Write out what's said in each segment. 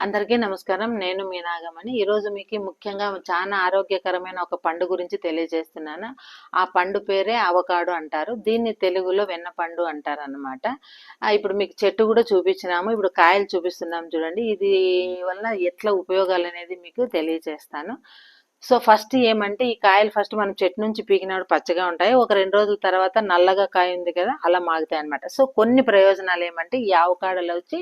అందరికీ నమస్కారం. నేను మీ నాగమణి. ఈరోజు మీకు ముఖ్యంగా చాలా ఆరోగ్యకరమైన ఒక పండు గురించి తెలియజేస్తున్నాను. ఆ పండు పేరే అవకాడు అంటారు. దీన్ని తెలుగులో వెన్న పండు అంటారు అనమాట ఇప్పుడు మీకు చెట్టు కూడా చూపించినాము. ఇప్పుడు కాయలు చూపిస్తున్నాము చూడండి. ఇది వల్ల ఎట్లా ఉపయోగాలు అనేది మీకు తెలియజేస్తాను. సో ఫస్ట్ ఏమంటే ఈ కాయలు ఫస్ట్ మనం చెట్టు నుంచి పీకినప్పుడు పచ్చగా ఉంటాయి. ఒక రెండు రోజుల తర్వాత నల్లగా కాయ ఉంది కదా అలా మాగుతాయి అనమాట సో కొన్ని ప్రయోజనాలు ఏమంటే ఈ ఆవకాడలో వచ్చి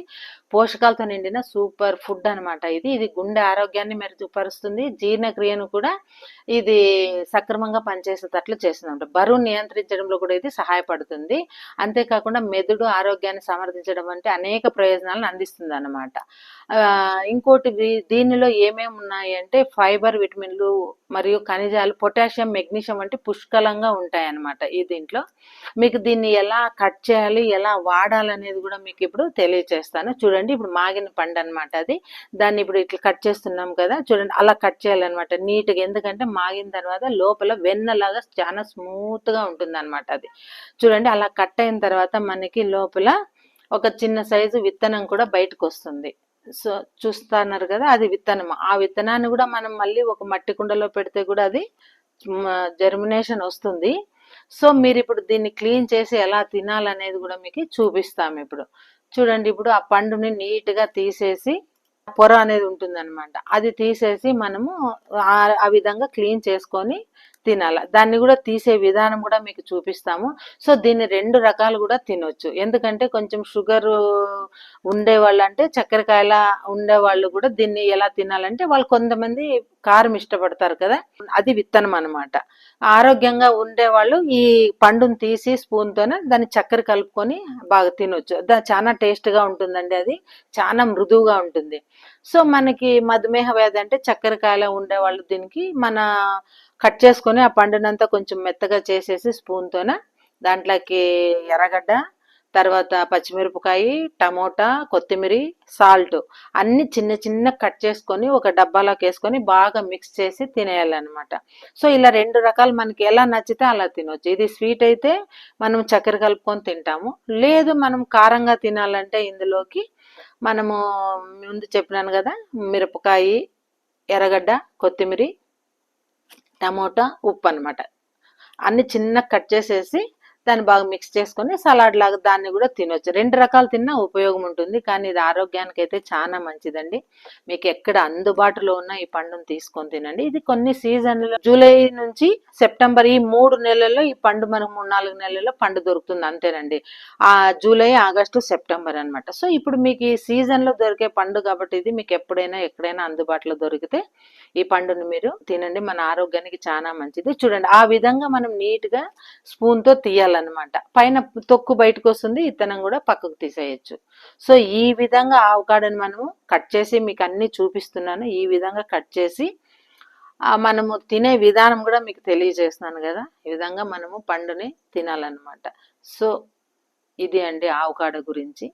పోషకాలతో నిండిన సూపర్ ఫుడ్ అనమాట ఇది. ఇది గుండె ఆరోగ్యాన్ని మెరుగుపరుస్తుంది. జీర్ణక్రియను కూడా ఇది సక్రమంగా పనిచేసేటట్లు చేస్తుంది బరువు నియంత్రించడంలో కూడా ఇది సహాయపడుతుంది. అంతేకాకుండా మెదడు ఆరోగ్యాన్ని సమర్థించడం అంటే అనేక ప్రయోజనాలను అందిస్తుంది అనమాట ఇంకోటి దీనిలో ఏమేమి ఉన్నాయి అంటే ఫైబర్ విటమిన్లు మరియు ఖనిజాలు పొటాషియం మెగ్నీషియం వంటి పుష్కలంగా ఉంటాయి అన్నమాట ఈ దీంట్లో. మీకు దీన్ని ఎలా కట్ చేయాలి ఎలా వాడాలనేది కూడా మీకు ఇప్పుడు తెలియచేస్తాను. చూడండి ఇప్పుడు మాగిన పండు అనమాట అది. దాన్ని ఇప్పుడు ఇట్లా కట్ చేస్తున్నాం కదా చూడండి అలా కట్ చేయాలన్నమాట నీట్గా. ఎందుకంటే మాగిన తర్వాత లోపల వెన్నలాగా చాలా స్మూత్గా ఉంటుంది అనమాట అది. చూడండి అలా కట్ అయిన తర్వాత మనకి లోపల ఒక చిన్న సైజు విత్తనం కూడా బయటకు వస్తుంది సో చూస్తున్నారు కదా అది విత్తనం ఆ విత్తనాన్ని కూడా మనం మళ్ళీ ఒక మట్టి కుండలో పెడితే కూడా అది జర్మినేషన్ వస్తుంది. సో మీరు ఇప్పుడు దీన్ని క్లీన్ చేసి ఎలా తినాలనేది కూడా మీకు చూపిస్తాము ఇప్పుడు. చూడండి ఇప్పుడు ఆ పండుని నీట్గా తీసేసి పొర అనేది ఉంటుందనమాట అది తీసేసి మనము ఆ విధంగా క్లీన్ చేసుకొని తినాల. దాన్ని కూడా తీసే విధానం కూడా మీకు చూపిస్తాము. సో దీన్ని రెండు రకాలు కూడా తినొచ్చు. ఎందుకంటే కొంచెం షుగర్ ఉండేవాళ్ళు అంటే చక్కెరకాయల ఉండేవాళ్ళు కూడా దీన్ని ఎలా తినాలంటే వాళ్ళు కొంతమంది కారం ఇష్టపడతారు కదా. అది విత్తనం అనమాట ఆరోగ్యంగా ఉండేవాళ్ళు ఈ పండును తీసి స్పూన్తోనే దాన్ని చక్కెర కలుపుకొని బాగా తినొచ్చు. చాలా టేస్ట్గా ఉంటుందండి అది. చాలా మృదువుగా ఉంటుంది. సో మనకి మధుమేహ వ్యాధి అంటే చక్కెరకాయలో ఉండేవాళ్ళు దీనికి మన కట్ చేసుకొని ఆ పండునంతా కొంచెం మెత్తగా చేసేసి స్పూన్తోన దాంట్లోకి ఎర్రగడ్డ తర్వాత పచ్చిమిరపకాయ టమోటా కొత్తిమీర సాల్ట్ అన్ని చిన్న చిన్న కట్ చేసుకొని ఒక డబ్బాలోకి వేసుకొని బాగా మిక్స్ చేసి తినేయాలన్నమాట. సో ఇలా రెండు రకాలు మనకి ఎలా నచ్చితే అలా తినవచ్చు ఇది స్వీట్ అయితే మనం చక్కెర కలుపుకొని తింటాము. లేదు మనం కారంగా తినాలంటే ఇందులోకి మనము ముందు చెప్పినాను కదా మిరపకాయ ఎర్రగడ్డ కొత్తిమీర టమోటా ఉప్పు అనమాట అన్ని చిన్న కట్ చేసేసి దాన్ని బాగా మిక్స్ చేసుకొని సలాడ్ లాగా దాన్ని కూడా తినొచ్చు. రెండు రకాలు తిన్నా ఉపయోగం ఉంటుంది కానీ ఇది ఆరోగ్యానికి అయితే చాలా మంచిదండి. మీకు ఎక్కడ అందుబాటులో ఉన్న ఈ పండును తీసుకొని తినండి. ఇది కొన్ని సీజన్లో జూలై నుంచి సెప్టెంబర్ ఈ మూడు నెలల్లో ఈ పండు మనకు మూడు నాలుగు నెలల్లో పండు దొరుకుతుంది అంతేనండి. ఆ జూలై ఆగస్టు సెప్టెంబర్ అనమాట సో ఇప్పుడు మీకు ఈ సీజన్లో దొరికే పండు కాబట్టి ఇది మీకు ఎప్పుడైనా ఎక్కడైనా అందుబాటులో దొరికితే ఈ పండుని మీరు తినండి. మన ఆరోగ్యానికి చాలా మంచిది. చూడండి ఆ విధంగా మనం నీట్గా స్పూన్తో తీయాలి తొక్కాలన్నమాట పైన తొక్కు బయటకు వస్తుంది ఇత్తనం కూడా పక్కకు తీసేయచ్చు. సో ఈ విధంగా ఆవకాడని మనము కట్ చేసి మీకు అన్ని చూపిస్తున్నాను. ఈ విధంగా కట్ చేసి మనము తినే విధానం కూడా మీకు తెలియజేస్తున్నాను కదా. ఈ విధంగా మనము పండుని తినాలన్నమాట. సో ఇది అండి ఆవకాడ గురించి.